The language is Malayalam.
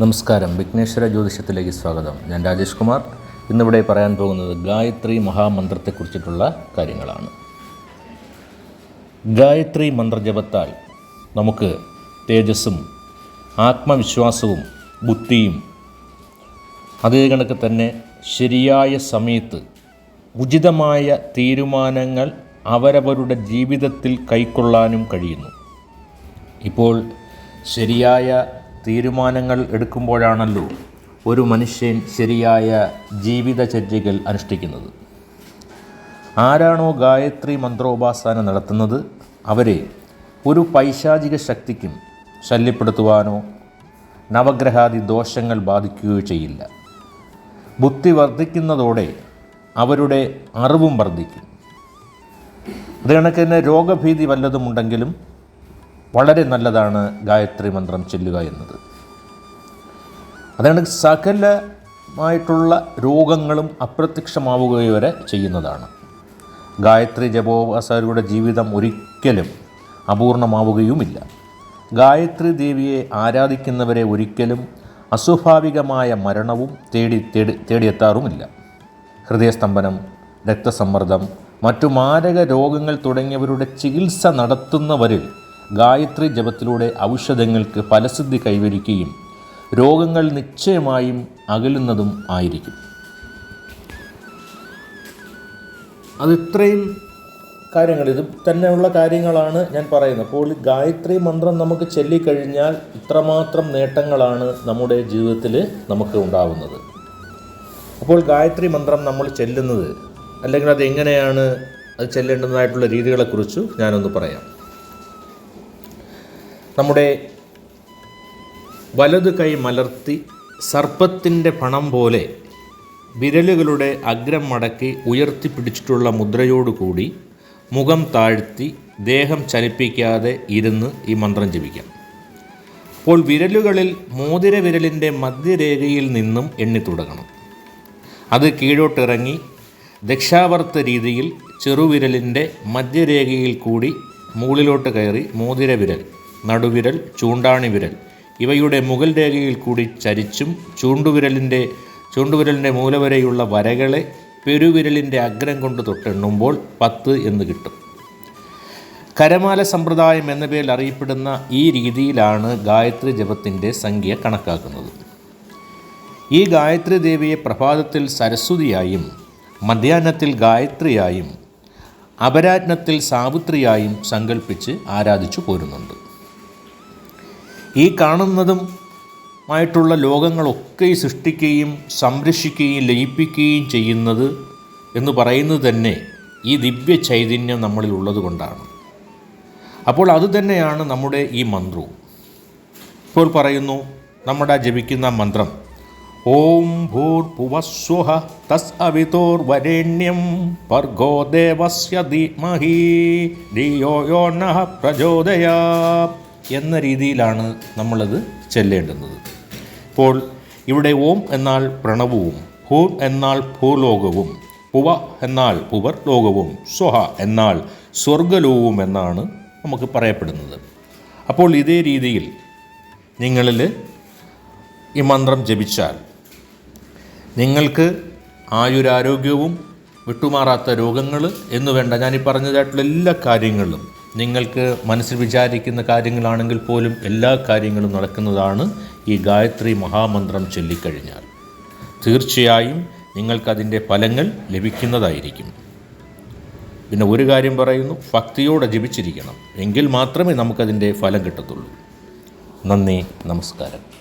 നമസ്കാരം. വിഘ്നേശ്വര ജ്യോതിഷത്തിലേക്ക് സ്വാഗതം. ഞാൻ രാജേഷ് കുമാർ. ഇന്നിവിടെ പറയാൻ പോകുന്നത് ഗായത്രി മഹാമന്ത്രത്തെക്കുറിച്ചിട്ടുള്ള കാര്യങ്ങളാണ്. ഗായത്രി മന്ത്രജപത്താൽ നമുക്ക് തേജസ്സും ആത്മവിശ്വാസവും ബുദ്ധിയും അതേ കണക്ക് തന്നെ ശരിയായ സമയത്ത് ഉചിതമായ തീരുമാനങ്ങൾ അവരവരുടെ ജീവിതത്തിൽ കൈക്കൊള്ളാനും കഴിയുന്നു. ഇപ്പോൾ ശരിയായ തീരുമാനങ്ങൾ എടുക്കുമ്പോഴാണല്ലോ ഒരു മനുഷ്യൻ ശരിയായ ജീവിതചര്യകൾ അനുഷ്ഠിക്കുന്നത്. ആരാണോ ഗായത്രി മന്ത്രോപാസന നടത്തുന്നത്? അവരെ ഒരു പൈശാചിക ശക്തിക്കും ശല്യപ്പെടുത്തുവാനോ നവഗ്രഹാദി ദോഷങ്ങൾ ബാധിക്കുകയോ ചെയ്യില്ല. ബുദ്ധി വർദ്ധിക്കുന്നതോടെ അവരുടെ അറിവും വർദ്ധിക്കും. അത് തന്നെ രോഗഭീതി വല്ലതും ഉണ്ടെങ്കിലും വളരെ നല്ലതാണ് ഗായത്രി മന്ത്രം ചൊല്ലുക എന്നത്. അതാണ് സകലമായിട്ടുള്ള രോഗങ്ങളും അപ്രത്യക്ഷമാവുക വരെ ചെയ്യുന്നതാണ്. ഗായത്രി ജപോപാസകരുടെ ജീവിതം ഒരിക്കലും അപൂർണമാവുകയുമില്ല. ഗായത്രി ദേവിയെ ആരാധിക്കുന്നവരെ ഒരിക്കലും അസ്വാഭാവികമായ മരണവും തേടി തേടി തേടിയെത്താറുമില്ല. ഹൃദയസ്തംഭനം രക്തസമ്മർദ്ദം മറ്റു മാരക രോഗങ്ങൾ തുടങ്ങിയവരുടെ ചികിത്സ നടത്തുന്നവരിൽ ഗായത്രി ജപത്തിലൂടെ ഔഷധങ്ങൾക്ക് ഫലസിദ്ധി കൈവരിക്കുകയും രോഗങ്ങൾ നിശ്ചയമായും അകലുന്നതും ആയിരിക്കും. അത് ഇത്രയും കാര്യങ്ങൾ ഇത് തന്നെയുള്ള കാര്യങ്ങളാണ് ഞാൻ പറയുന്നത്. അപ്പോൾ ഗായത്രി മന്ത്രം നമുക്ക് ചൊല്ലിക്കഴിഞ്ഞാൽ ഇത്രമാത്രം നേട്ടങ്ങളാണ് നമ്മുടെ ജീവിതത്തിൽ നമുക്ക് ഉണ്ടാവുന്നത്. അപ്പോൾ ഗായത്രി മന്ത്രം നമ്മൾ ചെല്ലുന്നത് അല്ലെങ്കിൽ അത് എങ്ങനെയാണ് അത് ചെല്ലേണ്ടതായിട്ടുള്ള രീതികളെക്കുറിച്ച് ഞാനൊന്ന് പറയാം. നമ്മുടെ വലത് കൈ മലർത്തി സർപ്പത്തിന്റെ പണം പോലെ വിരലുകളുടെ അഗ്രം മടക്കി ഉയർത്തിപ്പിടിച്ചിട്ടുള്ള മുദ്രയോടുകൂടി മുഖം താഴ്ത്തി ദേഹം ചലിപ്പിക്കാതെ ഇരുന്ന് ഈ മന്ത്രം ജപിക്കാം. അപ്പോൾ വിരലുകളിൽ മോതിര വിരലിന്റെ മധ്യരേഖയിൽ നിന്നും എണ്ണി തുടങ്ങണം. അത് കീഴോട്ടിറങ്ങി ദക്ഷാവർത്ത രീതിയിൽ ചെറുവിരലിന്റെ മധ്യരേഖയിൽ കൂടി മുകളിലോട്ട് കയറി മോതിര വിരൽ നടുവിരൽ ചൂണ്ടാണി വിരൽ ഇവയുടെ മുകൾ രേഖയിൽ കൂടി ചരിച്ചും ചൂണ്ടുവിരലിന്റെ ചൂണ്ടുവിരലിന്റെ മൂലവരെയുള്ള വരകളെ പെരുവിരലിന്റെ അഗ്രം കൊണ്ട് തൊട്ടെണ്ണുമ്പോൾ പത്ത് എന്ന് കിട്ടും. കരമാല സമ്പ്രദായം എന്ന പേരിൽ അറിയപ്പെടുന്ന ഈ രീതിയിലാണ് ഗായത്രി ജപത്തിന്റെ സംഖ്യ കണക്കാക്കുന്നത്. ഈ ഗായത്രി ദേവിയെ പ്രഭാതത്തിൽ സരസ്വതിയായും മധ്യാഹ്നത്തിൽ ഗായത്രിയായും അപരാജ്ഞത്തിൽ സാവിത്രിയായും സങ്കല്പിച്ച് ആരാധിച്ചു പോരുന്നുണ്ട്. ഈ കാണുന്നതും ആയിട്ടുള്ള ലോകങ്ങളൊക്കെ സൃഷ്ടിക്കുകയും സംരക്ഷിക്കുകയും ലയിപ്പിക്കുകയും ചെയ്യുന്നത് എന്ന് പറയുന്നത് തന്നെ ഈ ദിവ്യ ചൈതന്യം നമ്മളിൽ ഉള്ളത് കൊണ്ടാണ്. അപ്പോൾ അതുതന്നെയാണ് നമ്മുടെ ഈ മന്ത്രവും. ഇപ്പോൾ പറയുന്നു നമ്മുടെ ജപിക്കുന്ന മന്ത്രം ഓം ഭൂർഭുവസ്വഹ തസ് അവിതോർ വരേണ്യം ഭർഗോ ദേവസ്യ ധീമഹി ധിയോ യോ നഃ പ്രചോദയാ എന്ന രീതിയിലാണ് നമ്മളത് ചെല്ലേണ്ടുന്നത്. ഇപ്പോൾ ഇവിടെ ഓം എന്നാൽ പ്രണവവും ഹൂം എന്നാൽ ഭൂലോകവും പുവ എന്നാൽ പുവർ ലോകവും സ്വഹ എന്നാൽ സ്വർഗലോകവും എന്നാണ് നമുക്ക് പറയപ്പെടുന്നത്. അപ്പോൾ ഇതേ രീതിയിൽ നിങ്ങളിൽ ഈ മന്ത്രം ജപിച്ചാൽ നിങ്ങൾക്ക് ആയുരാരോഗ്യവും വിട്ടുമാറാത്ത രോഗങ്ങൾ എന്നുവേണ്ട ഈ പറഞ്ഞതായിട്ടുള്ള എല്ലാ കാര്യങ്ങളും നിങ്ങൾക്ക് മനസ്സിൽ വിചാരിക്കുന്ന കാര്യങ്ങളാണെങ്കിൽ പോലും എല്ലാ കാര്യങ്ങളും നടക്കുന്നതാണ് ഈ ഗായത്രി മഹാമന്ത്രം ചൊല്ലിക്കഴിഞ്ഞാൽ. തീർച്ചയായും നിങ്ങൾക്കതിന്റെ ഫലങ്ങൾ ലഭിക്കുന്നതായിരിക്കും. പിന്നെ ഒരു കാര്യം പറയുന്നു ഭക്തിയോടെ ജപിച്ചിരിക്കണം. എങ്കിൽ മാത്രമേ നമുക്കതിന്റെ ഫലം കിട്ടത്തുള്ളൂ. നന്ദി നമസ്കാരം.